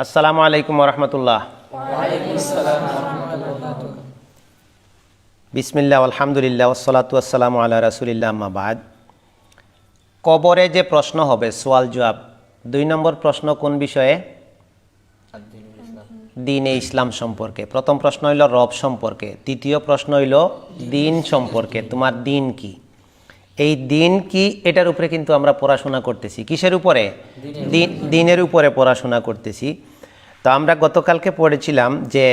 আসসালামু আলাইকুম রহমতুল্লাহ। বিসমিল্লা আলহামদুলিল্লাহ ওসলাতু আসসালামু আল্লাহ রাসুলিল্লাহ আম্মাবাদ কবরে যে প্রশ্ন হবে সোয়াল জবাব দুই নম্বর প্রশ্ন কোন বিষয়ে? দিন দিনে ইসলাম সম্পর্কে। প্রথম প্রশ্ন হইল রব সম্পর্কে তৃতীয় প্রশ্ন হইল দিন সম্পর্কে তোমার দিন কি? এই দিন কি এটার উপরে কিন্তু আমরা পড়াশোনা করতেছি। কিসের উপরে। দিন- দিনের উপরে পড়াশোনা করতেছি। তো আমরা গতকালকে পড়েছিলাম যে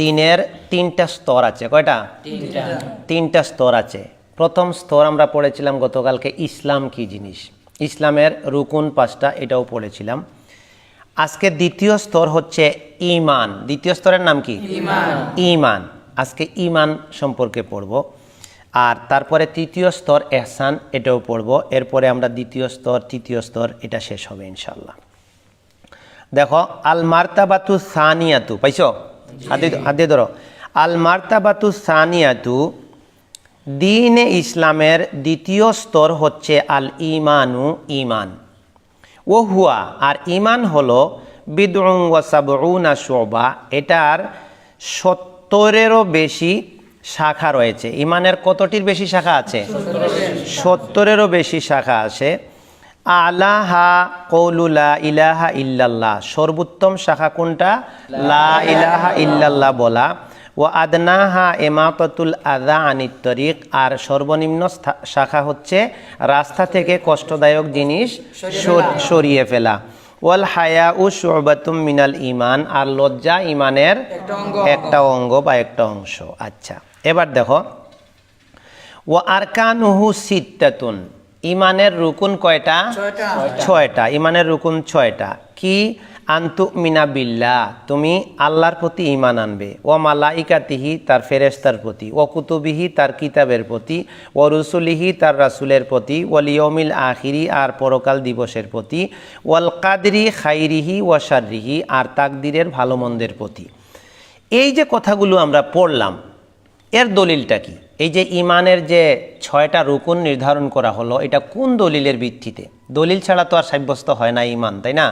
দিনের তিনটা স্তর আছে কয়টা? তিনটা। স্তর আছে। প্রথম স্তর আমরা পড়েছিলাম গতকালকে ইসলাম কি জিনিস? ইসলামের রুকুন পাঁচটা এটাও পড়েছিলাম। আজকে দ্বিতীয় স্তর হচ্ছে ইমান দ্বিতীয় স্তরের নাম কি? ইমান আজকে ইমান সম্পর্কে পড়ব। আর তারপরে তৃতীয় স্তর এহসান এটাও পড়ব। এরপরে আমরা দ্বিতীয় স্তর তৃতীয় স্তর এটা শেষ হবে ইনশাল্লাহ দেখো আল মার্তাবাতু সানিয়াতু পাইছো? হাতে হাতে ধরো। আল মার্তাবাতু সানিয়াতু দিনে ইসলামের দ্বিতীয় স্তর হচ্ছে আল ইমানু ইমান ও হুয়া আর ইমান হলো বিদুং ওয়াসাবুনা শোভা এটার সত্তরেরও বেশি শাখা রয়েছে। ইমানের কতটির বেশি শাখা আছে? সত্তরেরও বেশি শাখা আছে। আলাহা কৌলুলা ইলাহা ইল্লাল্লাহ। সর্বোত্তম শাখা কোনটা? লা ইলাহা ইল্লাল্লাহ বলা। ও আদনাহা এমাপতুল আদা আনিত তরিক। আর সর্বনিম্ন শাখা হচ্ছে রাস্তা থেকে কষ্টদায়ক জিনিস সরিয়ে ফেলা। ওয়াল হায়া উ শোবাতুম মিনাল ইমান আর লজ্জা ইমানের একটা অঙ্গ। বা একটা অংশ। আচ্ছা এবার দেখো। ও আরকানুহু সিত্তাতুন। ইমানের রুকুন কয়টা? ছয়টা। ইমানের রুকুন ছয়টা। কি? আন্তু মিনা বিল্লা তুমি আল্লাহর প্রতি ইমান আনবে। ও মালাইকাতিহি তার ফেরেস্তার প্রতি। ও কুতুবিহি তার কিতাবের প্রতি। ও রুসুলিহি তার রাসুলের প্রতি। ওয়ালিয়মিল আখিরি আর পরকাল দিবসের প্রতি। ওয়াল কাদরি খাইরিহি ওয়াশারিহি আর তাকদিরের ভালো মন্দের প্রতি। এই যে কথাগুলো আমরা পড়লাম এর দলিলটা কি? এই যে ইমানের যে ছয়টা রুকুন নির্ধারণ করা হলো, এটা কোন দলিলের ভিত্তিতে? দলিল ছাড়া তো আর সাব্যস্ত হয় না ইমান, তাই না?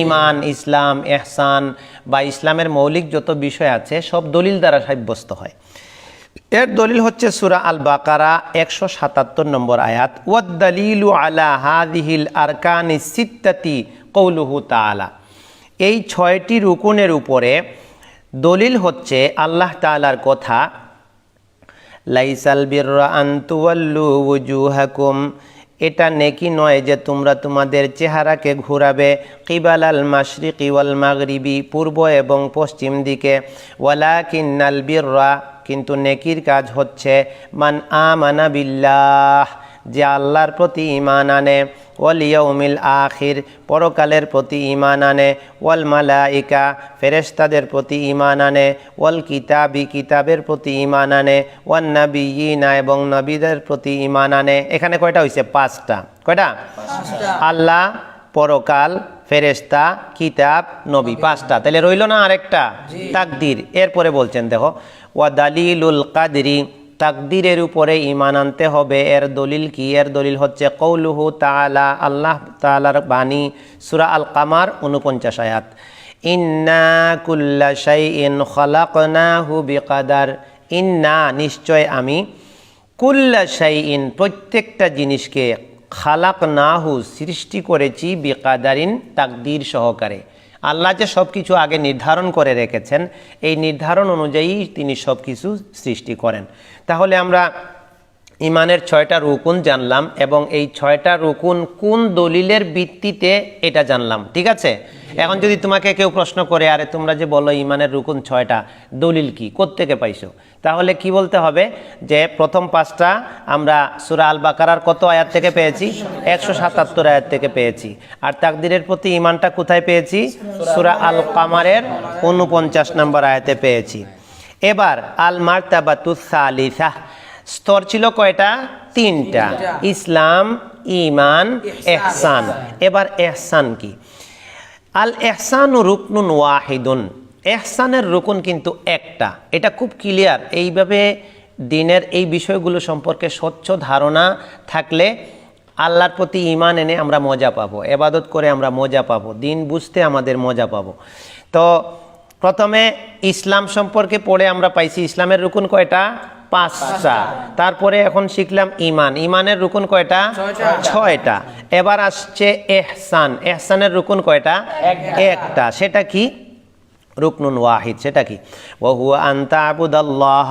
ইমান, ইসলাম এহসান বা ইসলামের মৌলিক যত বিষয় আছে, সব দলিল দ্বারা সাব্যস্ত হয়। এর দলিল হচ্ছে সুরা আল বাকারা একশো সাতাত্তর নম্বর আয়াত, ওয়াদ্দালিলু আলা হাদিহিল আরকানি সিত্তাতি কৌলুহু তাআলা। এই ছয়টি রুকুনের উপরে দলিল হচ্ছে আল্লাহ তাআলার কথা লাইসাল বিররা আন্তুয়াল্লু উজুহাকুম। এটা নেকি নয় যে তোমরা তোমাদের চেহারাকে ঘুরাবে কিবাল আল মাশরিকি ওয়াল মাগরিবি পূর্ব এবং পশ্চিম দিকে। ওয়ালা কিন্নাল বিররা, কিন্তু নেকির কাজ হচ্ছে মান আমানা বিল্লাহ। যে আল্লাহর প্রতি ইমান আনে ওয়াল ইয়াউমিল আখির পরকালের প্রতি ইমান আনে ওয়াল মালাইকা ফেরেশতাদের প্রতি ইমান আনে ওয়াল কিতাবি কিতাবের প্রতি ইমান আনে ওয়ান নাবিয়িনা এবং নবীদের প্রতি ইমান আনে। এখানে কয়টা হয়েছে পাঁচটা। কয়টা? আল্লাহ পরকাল ফেরেশতা কিতাব নবী। পাঁচটা। তাহলে রইল না আরেকটা? তাকদির। এরপরে বলছেন দেখো ওয়া দালিলুল কাদরি তাকদিরের উপরে ইমান আনতে হবে। এর দলিল কি? এর দলিল হচ্ছে কৌলুহু তালা আল্লাহ তাআলার বাণী, সূরা আল কামার উনপঞ্চাশ আয়াত। ইন্না কুল্লা শাইইন খলাকনাহু বিকাদার। ইন্না, নিশ্চয় আমি কুল্লা শাইইন, প্রত্যেকটা জিনিসকে খালাক নাহু সৃষ্টি করেছি বিকাদারিন তাকদির সহকারে। আল্লাহ যে সব কিছু আগে নির্ধারণ করে রেখেছেন, এই নির্ধারণ অনুযায়ী তিনি সব কিছু সৃষ্টি করেন। তাহলে আমরা ইমানের ছয়টা রুকুন জানলাম এবং এই ছয়টা রুকুন কোন দলিলের ভিত্তিতে এটা জানলাম, ঠিক আছে? এখন যদি তোমাকে কেউ প্রশ্ন করে আরে তোমরা যে বলো ইমানের রুকুন ছয়টা দলিল কি? কোত্থেকে পাইছো? তাহলে কি বলতে হবে? যে প্রথম পাঁচটা আমরা সুরা আল বাকারার কত আয়াত থেকে পেয়েছি? একশো সাতাত্তর আয়াত থেকে পেয়েছি। আর তাকদিরের প্রতি ইমানটা কোথায় পেয়েছি? সুরা আল কামারের উনপঞ্চাশ নম্বর আয়াতে পেয়েছি। এবার আল মার্তাবাতু সালিসা। স্তর ছিল কয়টা? তিনটা। ইসলাম ইমান এহসান। এবার এহসান কি? আল এহসান রুকনুন ওয়াহিদুন। এহসানের রুকুন কিন্তু একটা। এটা খুব ক্লিয়ার এইভাবে দিনের এই বিষয়গুলো সম্পর্কে স্বচ্ছ ধারণা থাকলে আল্লাহর প্রতি ইমান এনে আমরা মজা পাবো। এবাদত করে আমরা মজা পাবো। দিন বুঝতে আমাদের মজা পাবো। তো প্রথমে ইসলাম সম্পর্কে পড়ে আমরা পাইছি। ইসলামের রুকুন কয়টা? পাঁচটা। তারপরে এখন শিখলাম ইমান ইমানের রুকুন কয়টা? ছয়টা। এবার আসছে এহসান। এহসানের রুকুন কয়টা? একটা। সেটা কি? রুকনুন ওয়াহিদ। সেটা কি? ওহু আন্তা আবুদাল্লাহ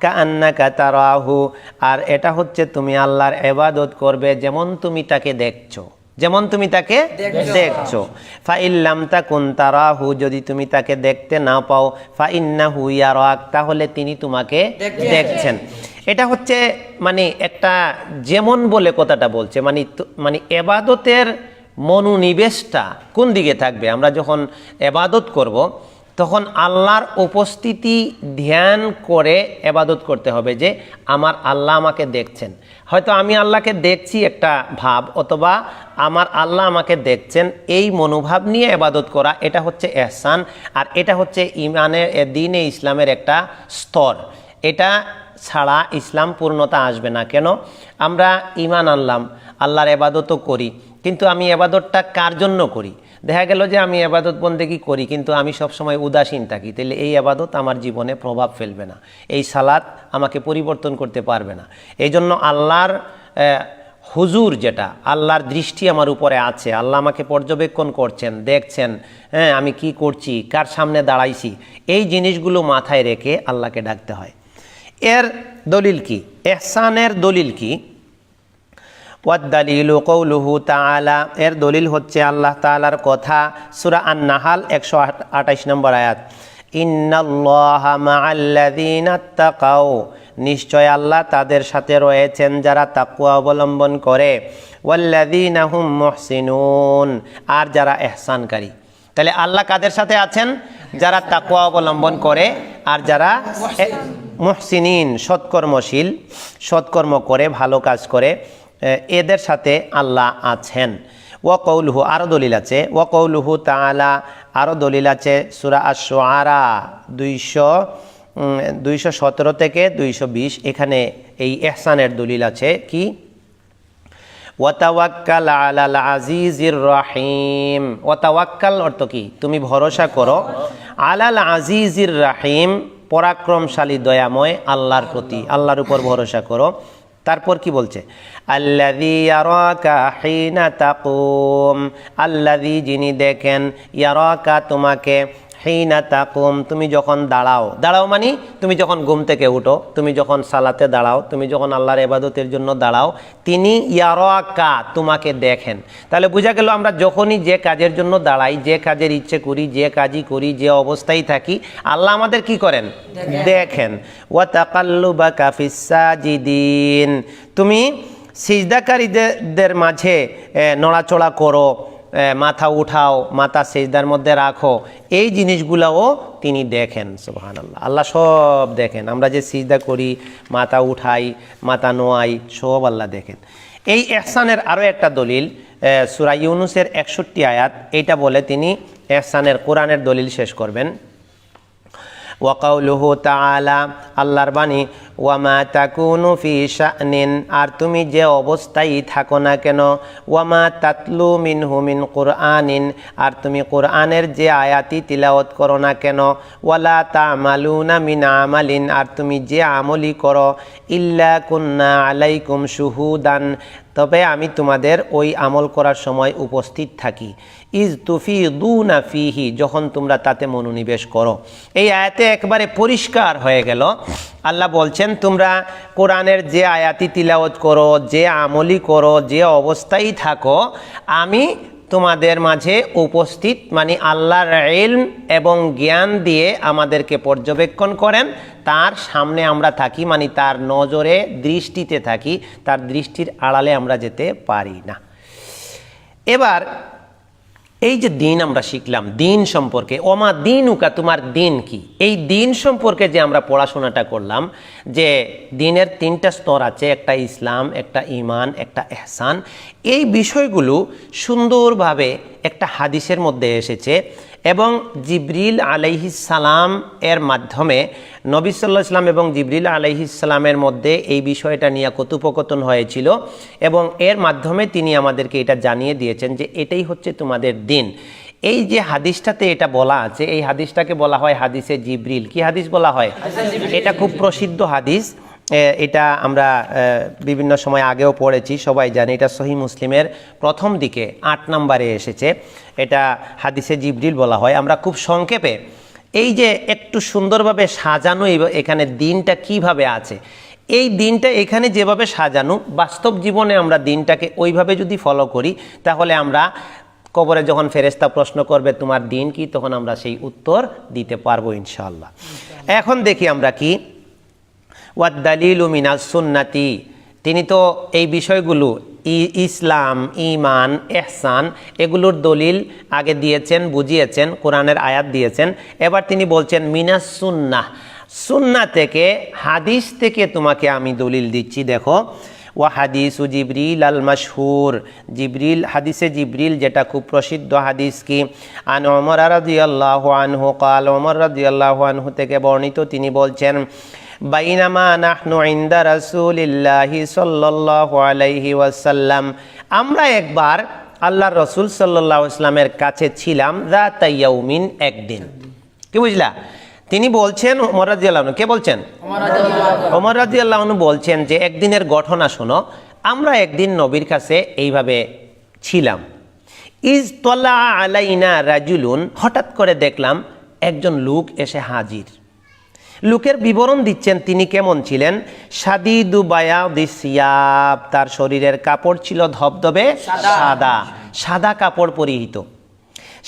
কান্নাকা তারাহু। আর এটা হচ্ছে তুমি আল্লাহর এবাদত করবে যেমন তুমি তাকে দেখছ। যেমন তুমি তাকে দেখছ। ফা ইল্লাম তা কোন তারা হু যদি তুমি তাকে দেখতে না পাও ফা ইন্না হু ইয়ারাক তাহলে তিনি তোমাকে দেখছেন। এটা হচ্ছে মানে একটা যেমন বলে কথাটা বলছে মানে মানে এবাদতের মনোনিবেশটা কোন দিকে থাকবে? আমরা যখন এবাদত করব তখন আল্লাহর উপস্থিতি ধ্যান করে এবাদত করতে হবে যে আমার আল্লাহ আমাকে দেখছেন। হয়তো আমি আল্লাহকে দেখছি একটা ভাব অথবা আমার আল্লাহ আমাকে দেখছেন, এই মনোভাব নিয়ে এবাদত করা এটা হচ্ছে এহসান আর এটা হচ্ছে ইমানের দিনে ইসলামের একটা স্তর। এটা ছাড়া ইসলাম পূর্ণতা আসবে না। কেন? আমরা ইমান আনলাম, আল্লাহর এবাদতও করি। কিন্তু আমি এবাদতটা কার জন্য করি? দেখা গেল যে আমি এবাদত বন্দেগি করি, কিন্তু আমি সবসময় উদাসীন থাকি। তাহলে এই আবাদত আমার জীবনে প্রভাব ফেলবে না। এই সালাত আমাকে পরিবর্তন করতে পারবে না। এই জন্য আল্লাহর হুজুর যেটা, আল্লাহর দৃষ্টি আমার উপরে আছে। আল্লাহ আমাকে পর্যবেক্ষণ করছেন, দেখছেন হ্যাঁ আমি কি করছি, কার সামনে দাঁড়াইছি, এই জিনিসগুলো মাথায় রেখে আল্লাহকে ডাকতে হয়। এর দলিল কি? এহসানের দলিল কি? ওয়াদ্দালিলু কৌলুহু তাআলা, এর দলিল হচ্ছে আল্লাহ তাআলার কথা, সূরা আন-নাহাল 128 নম্বর আয়াত। তাকাও নিশ্চয় আল্লাহ তাদের সাথে রয়েছেন যারা তাকওয়া অবলম্বন করে। ওয়াল্লাযীনা হুম মুহসিনুন, আর যারা এহসানকারী তাহলে আল্লাহ কাদের সাথে আছেন? যারা তাকওয়া অবলম্বন করে, আর যারা মুহসিনিন, সৎকর্মশীল, সৎকর্ম করে, ভালো কাজ করে। এদের সাথে আল্লাহ আছেন। ও কৌলুহু আরও দলিল আছে। ও কৌলুহু তাআলা আরও দলিল আছে সুরা আশ-শুআরা, দুইশো দুইশো সতেরো থেকে দুইশো বিশ। এখানে এই এহসানের দলিল আছে। কি? ওয়াতাওয়াক্কাল আলাল আজিজির রাহিম। ওয়াতাওয়াক্কাল অর্থ কি? তুমি ভরসা করো। আলাল আজিজির রাহিম, পরাক্রমশালী, দয়াময়, আল্লাহর প্রতি, আল্লাহর উপর ভরসা করো। তারপর কি বলছে? আল্লাদি হিনা তাকুম। আল্লাদি যিনি দেখেন ইয়ারকা তোমাকে হিনা তাকুম তুমি যখন দাঁড়াও দাঁড়াও মানে তুমি যখন ঘুম থেকে উঠো তুমি যখন সালাতে দাঁড়াও তুমি যখন আল্লাহর এবাদতের জন্য দাঁড়াও তিনি ইয়ারাকা তোমাকে দেখেন। তাহলে বোঝা গেল আমরা যখনই যে কাজের জন্য দাঁড়াই যে কাজের ইচ্ছে করি যে কাজই করি যে অবস্থায় থাকি আল্লাহ আমাদের কি করেন? দেখেন। ওয়া তাকাল্লুবা কাফিসাজিদিন তুমি সিজদাকারীদের মাঝে নড়াচড়া করো মাথা উঠাও মাথা সেজদার মধ্যে রাখো। এই জিনিসগুলোও তিনি দেখেন সুবহান আল্লাহ আল্লাহ সব দেখেন। আমরা যে সিজদা করি মাথা উঠাই মাথা নোয়াই সব আল্লাহ দেখেন। এই এহসানের আরও একটা দলিল এ, সূরা ইউনুসের একষট্টি আয়াত এইটা বলে তিনি এহসানের কোরআনের দলিল শেষ করবেন। ওয়াকাউলুহু তাআলা আল্লাহর বাণী ওয়ামা তাকুনু ফি শানিন, আর তুমি যে অবস্থায় থাকো না কেন? ওয়ামা তাতলু মিন কুরআনিন, আর তুমি কোরআনের যে আয়াতি তিলাওয়াত করো না কেন? ওয়ালা তামালুনা মিন আমালিন, আর তুমি যে আমলি করো, ইল্লা কুন্না আলাইকুম শুহুদান। তবে আমি তোমাদের ওই আমল করার সময় উপস্থিত থাকি। ইজ তুফি দুনা ফিহি, যখন তোমরা তাতে মনোনিবেশ করো। এই আয়াতে একবারে পরিষ্কার হয়ে গেল। আল্লাহ বলছেন, তোমরা কোরআনের যে আয়াতি তিলাওয়াত করো, যে আমলি করো, যে অবস্থায় থাকো, আমি তোমাদের মাঝে উপস্থিত মানে আল্লাহর ইলম এবং জ্ঞান দিয়ে আমাদেরকে পর্যবেক্ষণ করেন। তার সামনে আমরা থাকি মানে তার নজরে দৃষ্টিতে থাকি, তার দৃষ্টির আড়ালে আমরা যেতে পারি না। এবার এই যে দিন আমরা শিখলাম, দিন সম্পর্কে, ওমা দিন উকা তোমার দিন কি? এই দিন সম্পর্কে যে আমরা পড়াশোনাটা করলাম যে দিনের তিনটা স্তর আছে, একটা ইসলাম, একটা ইমান একটা এহসান এই বিষয়গুলো সুন্দরভাবে একটা হাদিসের মধ্যে এসেছে এবং জিবরিল আলাইহিসালাম এর মাধ্যমে নবী সাল্লাহ ইসলাম এবং জিবরিল আলাইহিসালামের মধ্যে এই বিষয়টা নিয়ে কথোপকথন হয়েছিল এবং এর মাধ্যমে তিনি আমাদেরকে এটা জানিয়ে দিয়েছেন যে এটাই হচ্ছে তোমাদের দিন। এই যে হাদিসটাতে এটা বলা আছে, এই হাদিসটাকে বলা হয় হাদিসে জিবরিল। কি হাদিস বলা হয়? এটা খুব প্রসিদ্ধ হাদিস। এটা আমরা বিভিন্ন সময় আগেও পড়েছি, সবাই জানি। এটা সহি মুসলিমের প্রথম দিকে, আট নম্বরে এসেছে। এটা হাদিসে জিবরিল বলা হয়। আমরা খুব সংক্ষেপে এই যে একটু সুন্দরভাবে সাজানো এখানে দিনটা কীভাবে আছে? এই দিনটা এখানে যেভাবে সাজানো, বাস্তব জীবনে আমরা দিনটাকে ওইভাবে যদি ফলো করি, তাহলে আমরা কবরে যখন ফেরেস্তা প্রশ্ন করবে, তোমার দিন কি? তখন আমরা সেই উত্তর দিতে পারব ইনশাল্লাহ এখন দেখি আমরা কি? ওয়াদ্দালিল মিনাজ সুন্নাতি। তিনি তো এই বিষয়গুলো ইসলাম ইমান এহসান, এগুলোর দলিল আগে দিয়েছেন, বুঝিয়েছেন, কোরআনের আয়াত দিয়েছেন। এবার তিনি বলছেন, মিনাস সুন্নাহ। সুন্না থেকে, হাদিস থেকে তোমাকে আমি দলিল দিচ্ছি, দেখো। ও হাদিস ও জিবরিল আল মশহুর। জিবরিল, হাদিসে জিবরিল যেটা খুব প্রসিদ্ধ হাদিস কি? আন ওমর রাদিয়াল্লাহু আনহু কাল, ওমর রাদিয়াল্লাহু আনহু থেকে বর্ণিত তিনি বলছেন, বাইনামা নাহনু ইন্দা রাসূলিল্লাহি সাল্লাল্লাহু আলাইহি ওয়াসাল্লাম। আমরা একবার আল্লাহ রসুল সাল্লাল্লাহু ইসলামের কাছে ছিলাম রাত ইয়াউমিন একদিন। কি বুঝলা? তিনি বলছেন ওমর রাদিয়াল্লাহু আনহু। কে বলছেন? ওমর রাদিয়াল্লাহু আনহু। বলছেন যে একদিনের ঘটনা শোনো আমরা একদিন নবীর কাছে এইভাবে ছিলাম। ইজ তলা আলাইনা রাজুলুন হঠাৎ করে দেখলাম একজন লোক এসে হাজির। লোকের বিবরণ দিচ্ছেন তিনি কেমন ছিলেন। সাদিদু বায়া দিসিয়াব তার শরীরের কাপড় ছিল ধবধবে সাদা সাদা কাপড় পরিহিত।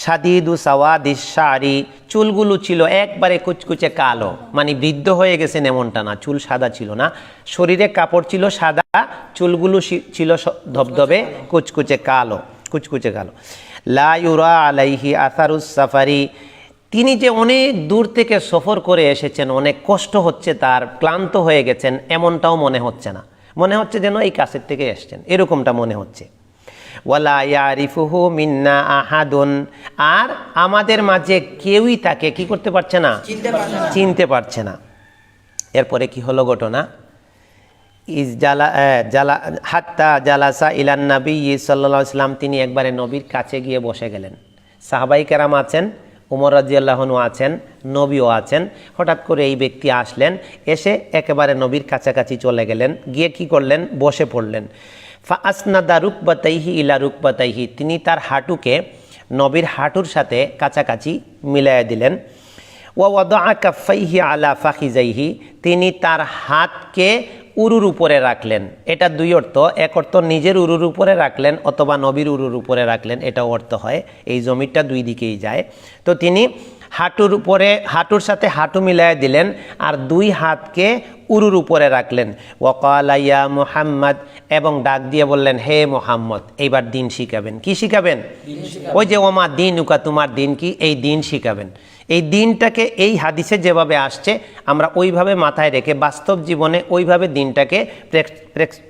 সাদিদু সাওয়া দিশারি চুলগুলো ছিল একবারে কুচকুচে কালো। মানে বৃদ্ধ হয়ে গেছেন এমনটা না, চুল সাদা ছিল না। শরীরে কাপড় ছিল সাদা, চুলগুলো ছিল ধবধবে, কুচকুচে কালো কুচকুচে কালো। লা ইউরা আলাইহি আসারুস সাফারি, তিনি যে অনেক দূর থেকে সফর করে এসেছেন, অনেক কষ্ট হচ্ছে, তার ক্লান্ত হয়ে গেছেন, এমনটাও মনে হচ্ছে না। মনে হচ্ছে যেন এই কাছের থেকে এসছেন, এরকমটা মনে হচ্ছে। ওয়ালা ইয়ারিফুহু মিন্না আহাদুন। আর আমাদের মাঝে কেউই তাকে কি করতে পারছে না? চিনতে পারছে না। এরপরে কি হলো ঘটনা? ইস জালা জালা হাত্তা জালাসা ইলান নবী সাল্লাহ ইসলাম তিনি একবারে নবীর কাছে গিয়ে বসে গেলেন। সাহাবাই কেরাম আছেন উমর রাজিয়াল্লাহনু আছেন নবীও আছেন। হঠাৎ করে এই ব্যক্তি আসলেন এসে একেবারে নবীর কাছাকাছি চলে গেলেন গিয়ে কি করলেন? বসে পড়লেন। ফা আসনাদা রুকবাতাইহি ইলা রুকবাতাইহি। তিনি তার হাঁটুকে নবীর হাঁটুর সাথে কাছাকাছি মিলাইয়া দিলেন। ওয়াদা কাফাইহি আলা ফাখিজাইহি। তিনি তার হাতকে উরুর উপরে রাখলেন। এটা দুই অর্থ। এক অর্থ নিজের উরুর উপরে রাখলেন অথবা নবীর উরুর উপরে রাখলেন, এটা অর্থ হয়। এই জমিটা দুই দিকেই যায়। তো তিনি হাঁটুর উপরে, হাঁটুর সাথে হাঁটু মিলাই দিলেন আর দুই হাতকে উরুর উপরে রাখলেন। ওয়াকালাইয়া মুহাম্মদ এবং ডাক দিয়ে বললেন হে মোহাম্মদ এইবার দিন শিখাবেন। কি শিখাবেন? ওই যে ওমা দিন উকা তোমার দিন কি? এই দিন শিখাবেন। এই দিনটাকে এই হাদিসে যেভাবে আসছে আমরা ওইভাবে মাথায় রেখে বাস্তব জীবনে ওইভাবে দিনটাকে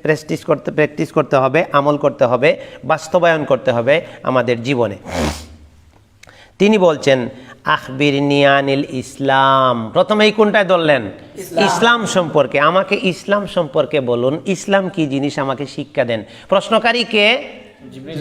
প্র্যাকটিস করতে প্র্যাকটিস করতে হবে আমল করতে হবে বাস্তবায়ন করতে হবে আমাদের জীবনে। তিনি বলছেন আখবির নিয়ানিল ইসলাম। প্রথমে এই কোনটায় ধরলেন? ইসলাম। সম্পর্কে। আমাকে ইসলাম সম্পর্কে বলুন ইসলাম কি জিনিস আমাকে শিক্ষা দেন? প্রশ্নকারী কে?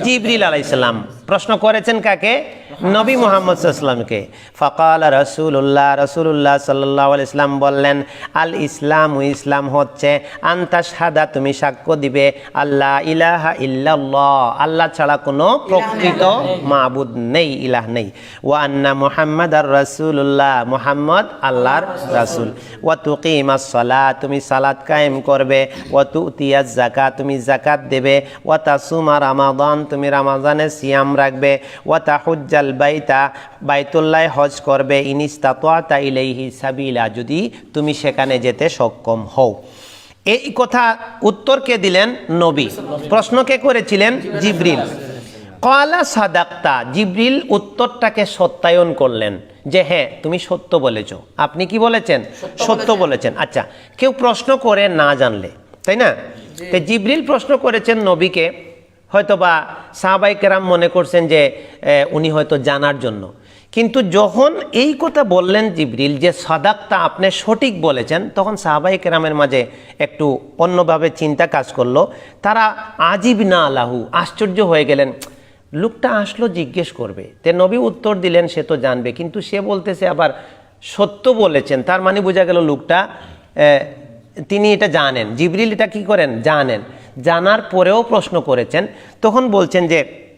জিবরিল। আলাইসাল্লাম প্রশ্ন করেছেন কাকে? নবী মোহাম্মদ সাল্লামকে ফকাল রসুল্লাহ রসুল্লাহ সাল্লাহ ইসলাম বললেন আল ইসলাম ইসলাম হচ্ছে আন্তা সাদা তুমি সাক্ষ্য দিবে আল্লাহ ইলাহা ইল্লাল্লাহ আল্লাহ ছাড়া কোনো প্রকৃত মাবুদ নেই ইলাহ নেই। ও আন্না মোহাম্মদ আর রসুল্লাহ মোহাম্মদ আল্লাহর রাসুল। ও তুকিমাস সলা তুমি সালাত কায়েম করবে। ও তু তিয়াজ জাকা তুমি জাকাত দেবে। ও তাসুমা রামাদান তুমি রামাদানে সিয়াম রাখবে। ও তাহুজ্জাল বাইতা বাইতুল্লাহ হজ করবে ইনিস্তাতা ইলাইহি সাবিলা যদি তুমি সেখানে যেতে সক্ষম হও। এই কথা উত্তর কে দিলেন? নবী। প্রশ্ন কে করেছিলেন? জিব্রিল। কলা সাদাক্তা জিব্রিল উত্তরটাকে সত্যায়ন করলেন যে হ্যাঁ তুমি সত্য বলেছ। আপনি কি বলেছেন? সত্য বলেছেন। আচ্ছা কেউ প্রশ্ন করে না জানলে তাই না? তো জিব্রিল প্রশ্ন করেছেন নবীকে হয়তো বা সাহাবাই কেরাম মনে করছেন যে উনি হয়তো জানার জন্য। কিন্তু যখন এই কথা বললেন জিবরিল যে সাদাকটা আপনি সঠিক বলেছেন, তখন সাহাবাই কেরামের মাঝে একটু অন্যভাবে চিন্তা কাজ করল। তারা আজিব না আলাহু আশ্চর্য হয়ে গেলেন। লোকটা আসলো জিজ্ঞেস করবে। তে নবী উত্তর দিলেন, সে তো জানবে। কিন্তু সে বলতেছে আবার সত্য বলেছেন। তার মানে বোঝা গেল লোকটা তিনি এটা জানেন। জিবরিল এটা কি করেন? জানেন। জানার পরেও প্রশ্ন করেছেন। তখন বলছেন যে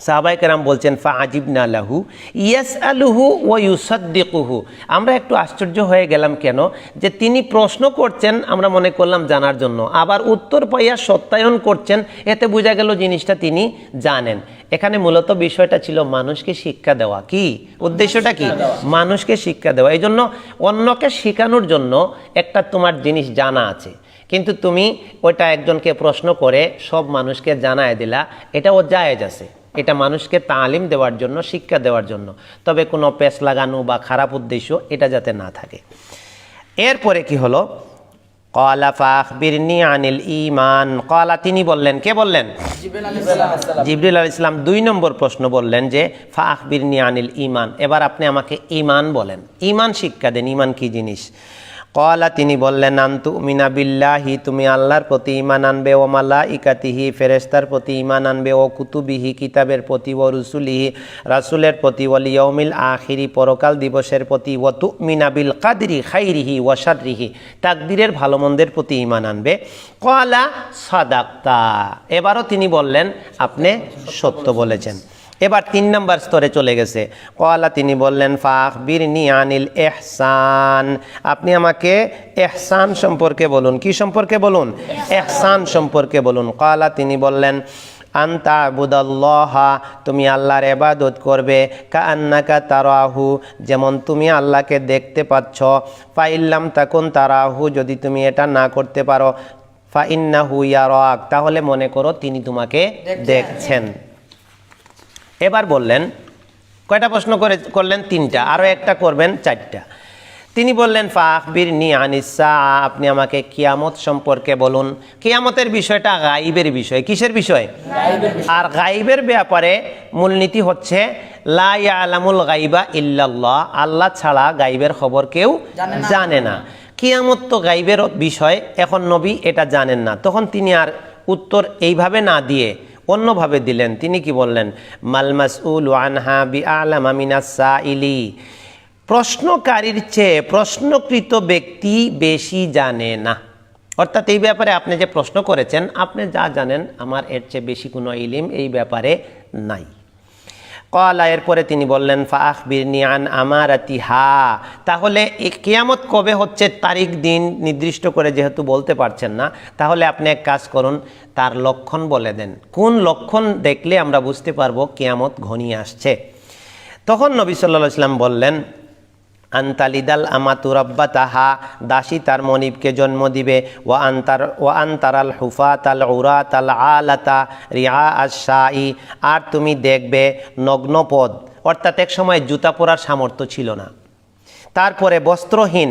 সাহাবাই কেরাম বলছেন ফা আজিব না লাহু ইয়াস আলুহু ও ইউসাদ্দিকুহু। আমরা একটু আশ্চর্য হয়ে গেলাম কেন? যে তিনি প্রশ্ন করছেন আমরা মনে করলাম জানার জন্য। আবার উত্তর পাইয়া সত্যায়ন করছেন এতে বোঝা গেল জিনিসটা তিনি জানেন। এখানে মূলত বিষয়টা ছিল মানুষকে শিক্ষা দেওয়া। কি? উদ্দেশ্যটা কি? মানুষকে শিক্ষা দেওয়া। এই জন্য অন্যকে শেখানোর জন্য একটা তোমার জিনিস জানা আছে। কিন্তু তুমি ওটা একজনকে প্রশ্ন করে সব মানুষকে জানায় দিলা এটা ও জায়েজ আছে। এটা মানুষকে তালিম দেওয়ার জন্য শিক্ষা দেওয়ার জন্য। তবে কোনো পেস লাগানো বা খারাপ উদ্দেশ্য এটা যাতে না থাকে। এরপরে কি হলো? কলা ফাখবিরনি আনিল ইমান কলা তিনি বললেন কে বললেন? জিবরুল আল ইসলাম দুই নম্বর প্রশ্ন বললেন যে ফাখবিরনি আনিল ইমান এবার আপনি আমাকে ইমান বলেন। ইমান শিক্ষা দেন ইমান কি জিনিস? কলা, তিনি বললেন, আন্তু মিনা বিল্লাহি, তুমি আল্লাহর প্রতি ইমান আনবে, ও মালা ইকাতিহি ফেরেস্তার প্রতি ইমান আনবে, ও কুতুবিহি, কিতাবের প্রতি, ও রুসুলিহি, রাসুলের প্রতি ও লিয়মিল আখিরি, পরকাল দিবসের প্রতি ও তু মিনাবিল কাদরি খাইরিহি ওয়াসাদরিহি তাকদিরের ভালো মন্দের প্রতি ইমান আনবে। কলা, সাদাক্তা। এবারও তিনি বললেন, আপনি সত্য বলেছেন। এবার তিন নম্বর স্তরে চলে গেছে। কলা তিনি বললেন ফাখ বিরনি আনিল এহসান আপনি আমাকে এহসান সম্পর্কে বলুন। কি সম্পর্কে বলুন? এহসান সম্পর্কে বলুন। কলা তিনি বললেন আন্তা আবুদাল্লাহা তুমি আল্লাহর এবাদত করবে কা আন্নাকা তারাহু। যেমন তুমি আল্লাহকে দেখতে পাচ্ছ ফাইল্লাম তাকুন তারাহু যদি তুমি এটা না করতে পারো ফা ইন্নাহু ইয়ারাক তাহলে মনে করো তিনি তোমাকে দেখছেন। এবার বললেন কয়টা প্রশ্ন করে করলেন? তিনটা। আরও একটা করবেন চারটা। তিনি বললেন ফাহবির নি আনিসা আপনি আমাকে কিয়ামত সম্পর্কে বলুন। কিয়ামতের বিষয়টা গাইবের বিষয়। কিসের বিষয়? আর গাইবের ব্যাপারে মূলনীতি হচ্ছে লা আলামুল গাইবা ইল্লাল্লাহ। আল্লাহ ছাড়া গাইবের খবর কেউ জানে না। কিয়ামত তো গাইবের বিষয় এখন নবী এটা জানেন না। তখন তিনি আর উত্তর এইভাবে না দিয়ে অন্যভাবে দিলেন। তিনি কি বললেন? মালমাস উল আনহা বি আলাম আমিনাসা ইলি প্রশ্নকারীর চেয়ে প্রশ্নকৃত ব্যক্তি বেশি জানে না। অর্থাৎ এই ব্যাপারে আপনি যে প্রশ্ন করেছেন, আপনি যা জানেন, আমার এর চেয়ে বেশি কোনো ইলিম এই ব্যাপারে নাই। কলা, এরপরে তিনি বললেন ফাহ বিরনিয়ান আমার হা তাহলে এ কেয়ামত কবে হচ্ছে? তারিখ, দিন নির্দিষ্ট করে যেহেতু বলতে পারছেন না, তাহলে আপনি এক কাজ করুন, তার লক্ষণ বলে দেন। কোন লক্ষণ দেখলে আমরা বুঝতে পারব কেয়ামত ঘনিয়ে আসছে? তখন নবী সাল্লাহ ইসলাম বললেন আন্তালিদাল আমাতুরাব্বা তাহা দাসী তার মনিবকে জন্ম দিবে। ও আন্তার ও আন্তারাল হুফা তাল উরা তাল আলাতা রিয়া আশাই আর তুমি দেখবে নগ্নপদ অর্থাৎ এক সময় জুতা পরার সামর্থ্য ছিল না। তারপরে বস্ত্রহীন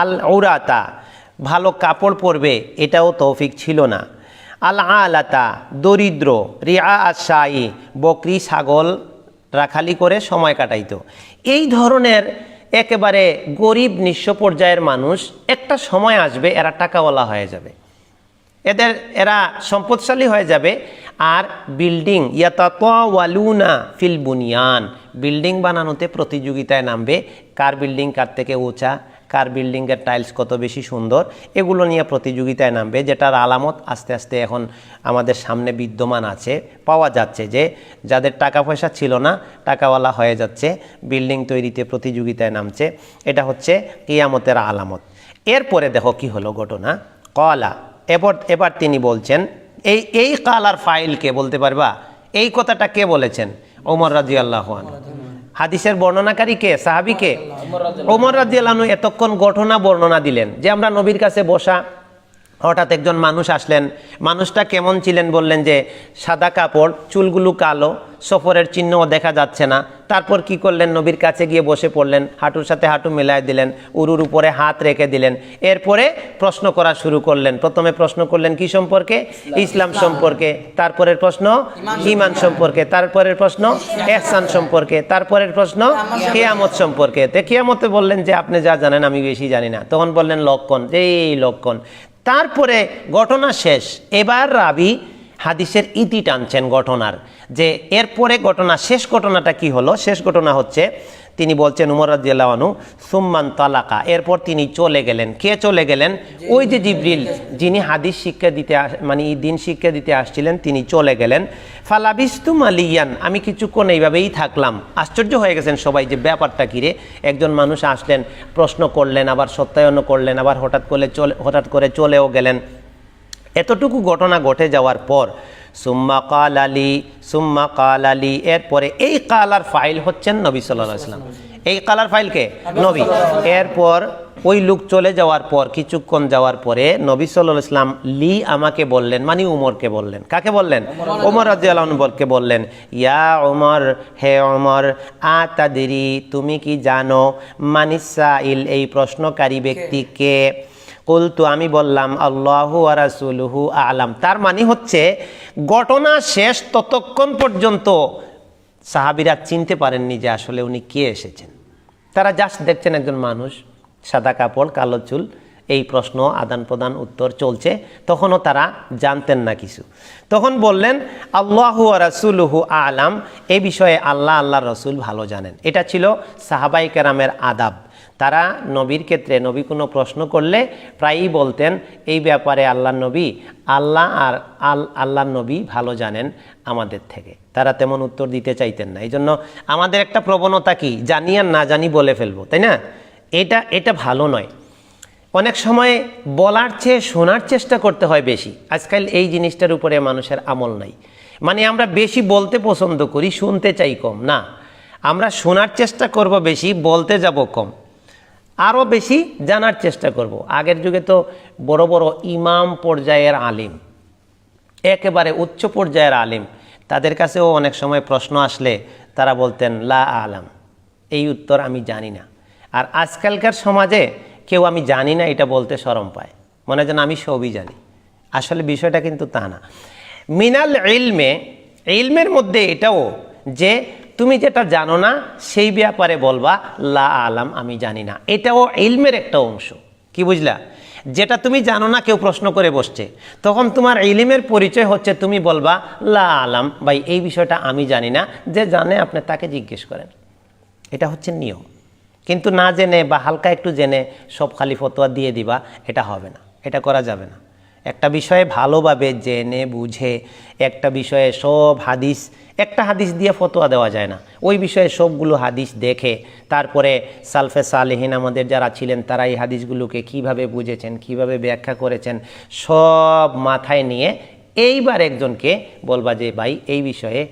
আল উরাতা, ভালো কাপড় পরবে, এটাও তৌফিক ছিল না। আল আলাতা, দরিদ্র রিয়া আশাই বকরি, ছাগল, রাখালি করে সময় কাটাইত। এই ধরনের একেবারে গরিব নিঃস্ব পর্যায়ের মানুষ, একটা সময় আসবে এরা টাকাওয়ালা হয়ে যাবে। এদের, এরা সম্পদশালী হয়ে যাবে আর বিল্ডিং ইয়াতাওয়ালুনা ফিল বুনিয়ান। বিল্ডিং বানানোতে প্রতিযোগিতায় নামবে। কার বিল্ডিং, কার থেকে উঁচা? কার বিল্ডিংয়ের টাইলস কত বেশি সুন্দর, এগুলো নিয়ে প্রতিযোগিতায় নামবে, যেটার আলামত আস্তে আস্তে এখন আমাদের সামনে বিদ্যমান আছে। পাওয়া যাচ্ছে যে যাদের টাকা পয়সা ছিল না, টাকাওয়ালা হয়ে যাচ্ছে, বিল্ডিং তৈরিতে প্রতিযোগিতায় নামছে, এটা হচ্ছে কিয়ামতের আলামত। এরপরে দেখো কি হলো ঘটনা। কলা এবার এবার তিনি বলছেন, এই এই কালার ফাইলকে বলতে পারবা? এই কথাটা কে বলেছেন? ওমর রাজি আল্লাহান হাদিসের বর্ণনাকারী কে? সাহাবি কে? ওমর রাজি আল্লাহ এতক্ষণ ঘটনা বর্ণনা দিলেন যে আমরা নবীর কাছে বসা হঠাৎ একজন মানুষ আসলেন। মানুষটা কেমন ছিলেন বললেন যে সাদা কাপড় চুলগুলো কালো সফরের চিহ্নও দেখা যাচ্ছে না। তারপর কি করলেন? নবীর কাছে গিয়ে বসে পড়লেন হাঁটুর সাথে হাঁটু মেলায় দিলেন উরুর উপরে হাত রেখে দিলেন। এরপরে প্রশ্ন করা শুরু করলেন। প্রথমে প্রশ্ন করলেন কি সম্পর্কে? ইসলাম। সম্পর্কে। তারপরের প্রশ্ন ইমান সম্পর্কে। তারপরের প্রশ্ন এহসান সম্পর্কে। তারপরের প্রশ্ন কেয়ামত সম্পর্কে। তে কেয়ামতে বললেন যে আপনি যা জানেন আমি বেশি জানি না। তখন বললেন লক্ষণ। যে এই লক্ষণ। তারপরে ঘটনা শেষ। এবার রাবি হাদিসের ইতি টানছেন ঘটনার। যে এরপরে ঘটনা শেষ ঘটনাটা কি হলো? শেষ ঘটনা হচ্ছে তিনি বলছেন উমর রাজিয়ালু সুম্মান তালাকা। এরপর তিনি চলে গেলেন। কে চলে গেলেন? ওই যে জিব্রিল যিনি হাদিস শিক্ষা দিতে মানে দিন শিক্ষা দিতে আসছিলেন তিনি চলে গেলেন। ফালাবিস্তু মালিয়ান আমি কিছুক্ষণ এইভাবেই থাকলাম। আশ্চর্য হয়ে গেছেন সবাই যে ব্যাপারটা কিরে একজন মানুষ আসলেন প্রশ্ন করলেন আবার সত্যায়নও করলেন আবার হঠাৎ করে চলে হঠাৎ করে চলেও গেলেন। এতটুকু ঘটনা ঘটে যাওয়ার পর, সুম্মা কাল আলী সুম্মা কাল আলী এরপরে এই কালার ফাইল হচ্ছেন নবী সাল্লাহ ইসলাম এই কালার ফাইলকে নবী। এরপর ওই লোক চলে যাওয়ার পর, কিছুক্ষণ যাওয়ার পরে নবী সাল্লাহ ইসলাম লি আমাকে বললেন মানে উমরকে বললেন। কাকে বললেন? ওমর রাজিয়ালকে বললেন, ইয়া ওমর হে ওমর আ তাদেরি তুমি কি জানো? মানিসা ইল এই প্রশ্নকারী ব্যক্তিকে কুলতু, আমি বললাম, আল্লাহু রাসুলহু আলাম। তার মানে হচ্ছে, ঘটনা শেষ ততক্ষণ পর্যন্ত সাহাবিরা চিনতে পারেননি যে আসলে উনি কে এসেছেন। তারা জাস্ট দেখছেন একজন মানুষ, সাদা কাপড়, কালো চুল, এই প্রশ্ন আদান প্রদান উত্তর চলছে, তখনও তারা জানতেন না কিছু। তখন বললেন, আল্লাহু রাসুলহু আলাম। এ বিষয়ে আল্লাহ আল্লাহ রসুল ভালো জানেন। এটা ছিল সাহাবাই কেরামের আদাব। তারা নবীর ক্ষেত্রে, নবী কোনো প্রশ্ন করলে প্রায়ই বলতেন, এই ব্যাপারে আল্লাহ নবী, আল্লাহ আর আল আল্লাহ নবী ভালো জানেন আমাদের থেকে। তারা তেমন উত্তর দিতে চাইতেন না। এই জন্য আমাদের একটা প্রবণতা কি? জানি আর না জানি বলে ফেলব, তাই না? এটা এটা ভালো নয়। অনেক সময় বলার চেয়ে শোনার চেষ্টা করতে হয় বেশি। আজকাল এই জিনিসটার উপরে মানুষের আমল নাই। মানে আমরা বেশি বলতে পছন্দ করি, শুনতে চাই কম। না, আমরা শোনার চেষ্টা করব বেশি, বলতে যাব কম। আরও বেশি জানার চেষ্টা করব। আগের যুগে তো বড় বড় ইমাম পর্যায়ের আলিম, একেবারে উচ্চ পর্যায়ের আলিম, তাদের কাছেও অনেক সময় প্রশ্ন আসলে তারা বলতেন, লা আলাম। এই উত্তর আমি জানি না। আর আজকালকার সমাজে কেউ আমি জানি না এটা বলতে শরম পায়। মনে যেন আমি সবই জানি। আসলে বিষয়টা কিন্তু তা না। মিনাল ইলমে, ইলমের মধ্যে এটাও যে তুমি যেটা জানো না, সেই ব্যাপারে বলবা, লা আলাম, আমি জানি না। এটাও ইলমের একটা অংশ। কি বুঝলা? যেটা তুমি জানো না, কেউ প্রশ্ন করে বসছে। তখন তোমার ইলিমের পরিচয় হচ্ছে, তুমি বলবা, লা আলাম, ভাই, এই বিষয়টা আমি জানি না, যে জানে আপনি তাকে জিজ্ঞেস করেন। এটা হচ্ছে নিয়ম। কিন্তু না জেনে বা হালকা একটু জেনে সব খালি ফতোয়া দিয়ে দিবা, এটা হবে না, এটা করা যাবে না। একটা বিষয়ে ভালোভাবে জেনে, বুঝে, একটা বিষয়ে সব হাদিস, একটা হাদিস দিয়ে ফতোয়া দেওয়া যায় না। ওই বিষয়ে সবগুলো হাদিস দেখে, তারপরে সালফে সালেহিন আমাদের যারা ছিলেন, তারা এই হাদিসগুলোকে কীভাবে বুঝেছেন, কীভাবে ব্যাখ্যা করেছেন, সব মাথায় নিয়ে এইবার একজনকে বলবা যে, ভাই, এই বিষয়ে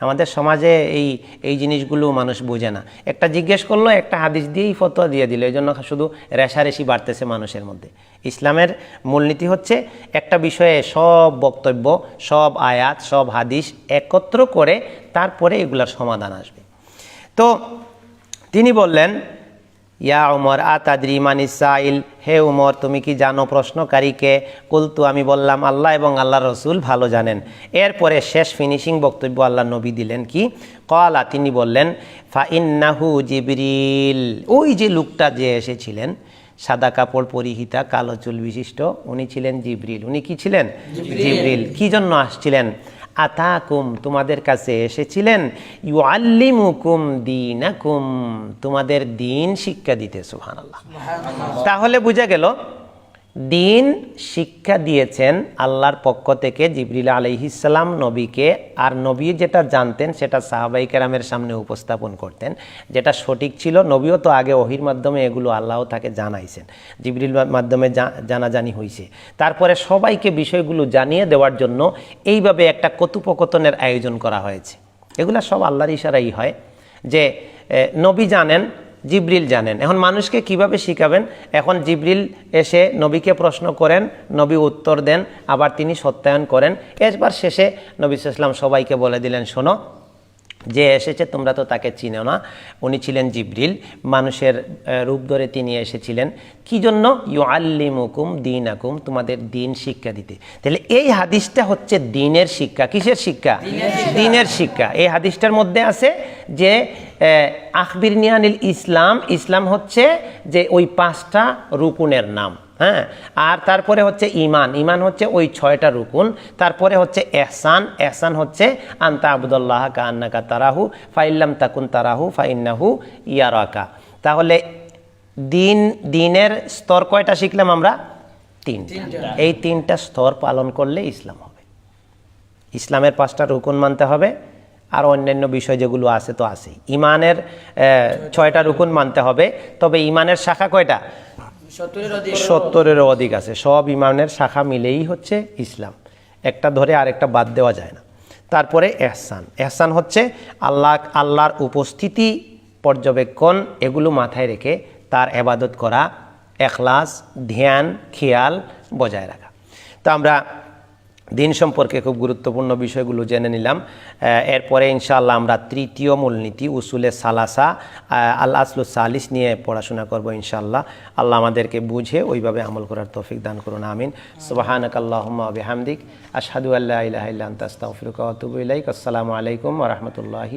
আমাদের সমাজে এই এই জিনিসগুলো মানুষ বোঝে না। একটা জিজ্ঞেস করল, একটা হাদিস দিয়েই ফতোয়া দিয়ে দিল এই জন্য শুধু রেশারেশি বাড়তেছে মানুষের মধ্যে। ইসলামের মূলনীতি হচ্ছে একটা বিষয়ে সব বক্তব্য, সব আয়াত, সব হাদিস একত্র করে তারপরে এগুলার সমাধান আসবে। তো তিনি বললেন ইয়া উমর আ তাদরি মানিসাইল হে উমর তুমি কি জানো প্রশ্নকারীকে? কুলতু আমি বললাম আল্লাহ এবং আল্লাহ রসুল ভালো জানেন। এরপরে শেষ ফিনিশিং বক্তব্য আল্লাহ নবী দিলেন কি? কলা তিনি বললেন ফা ইন্নাহু জিবরিল। ওই যে লোকটা যে এসেছিলেন সাদা কাপড় পরিহিতা কালো চুল বিশিষ্ট উনি ছিলেন জিবরিল। উনি কি ছিলেন? জিবরিল। কি জন্য আসছিলেন? আতাকুম তোমাদের কাছে এসেছিলেন ইউ আল্লিমুকুম দিনাকুম তোমাদের দিন শিক্ষা দিতে সুবহানাল্লাহ। তাহলে বুঝা গেল দিন শিক্ষা দিয়েছেন আল্লাহর পক্ষ থেকে জিবরিল আলহিসাল্লাম নবীকে, আর নবী যেটা জানতেন সেটা সাহাবাই কেরামের সামনে উপস্থাপন করতেন, যেটা সঠিক ছিল। নবীও তো আগে ওহির মাধ্যমে এগুলো আল্লাহ তাকে জানাইছেন, জিবরিল মাধ্যমে জানাজানি হয়েছে তারপরে সবাইকে বিষয়গুলো জানিয়ে দেওয়ার জন্য এইভাবে একটা কথোপকথনের আয়োজন করা হয়েছে। এগুলো সব আল্লাহর ইশারাই হয় যে নবী জানেন জিব্রিল জানেন। এখন মানুষকে কীভাবে শিখাবেন? এখন জিব্রিল এসে নবীকে প্রশ্ন করেন, নবী উত্তর দেন, আবার তিনি সত্যায়ন করেন। এরপর শেষে নবী ইসলাম সবাইকে বলে দিলেন, শোনো যে এসেছে তোমরা তো তাকে চিনো না। উনি ছিলেন জিব্রিল। মানুষের রূপ ধরে তিনি এসেছিলেন। কি জন্য? ইউ আল্লিমুকুম দিন আকুম তোমাদের দিন শিক্ষা দিতে। তাহলে এই হাদিসটা হচ্ছে দিনের শিক্ষা। কিসের শিক্ষা? দিনের শিক্ষা। এই হাদিসটার মধ্যে আছে যে আখবির নিয়ানিল ইসলাম। ইসলাম হচ্ছে যে ওই পাঁচটা রুকুনের নাম। হ্যাঁ? আর তারপরে হচ্ছে ইমান ইমান হচ্ছে ওই ছয়টা রুকুন। তারপরে হচ্ছে এহসান। এহসান হচ্ছে আন্তা আবুদুল্লাহ কান্নাকা তারাহু ফাইল্লাম তাকুন তারাহু ফাইন্নাহু ইয়ারাকা। তাহলে দিন দিনের স্তর কয়টা শিখলাম আমরা? তিনটা। এই তিনটা স্তর পালন করলে ইসলাম হবে। ইসলামের পাঁচটা রুকুন মানতে হবে। আর অন্যান্য বিষয় যেগুলো আছে তো আছে ইমানের ছয়টা রুকুন মানতে হবে। তবে ইমানের শাখা কয়টা? সত্তরের অধিক আছে। সব ইমানের শাখা মিলেই হচ্ছে ইসলাম। একটা ধরে আরেকটা বাদ দেওয়া যায় না। তারপরে এহসান। এহসান হচ্ছে আল্লাহ, আল্লাহর উপস্থিতি পর্যবেক্ষণ, এগুলো মাথায় রেখে তার এবাদত করা, এখলাস, ধ্যান, খেয়াল বজায় রাখা। তা আমরা দিন সম্পর্কে খুব গুরুত্বপূর্ণ বিষয়গুলো জেনে নিলাম। এরপরে ইনশাআল্লাহ আমরা তৃতীয় মূলনীতি, উসুলে সালাসা আল আসলু সালিস নিয়ে পড়াশোনা করব ইনশাআল্লাহ। আল্লাহ আমাদেরকে বুঝে ওইভাবে আমল করার তৌফিক দান করুন, আমিন। সুবাহানক আল্লাহুম্মা ওয়া বিহামদিক, আশহাদু আল্লা ইলাহা ইলাইক। আসসালামু আলাইকুম ওয়া রাহমাতুল্লাহি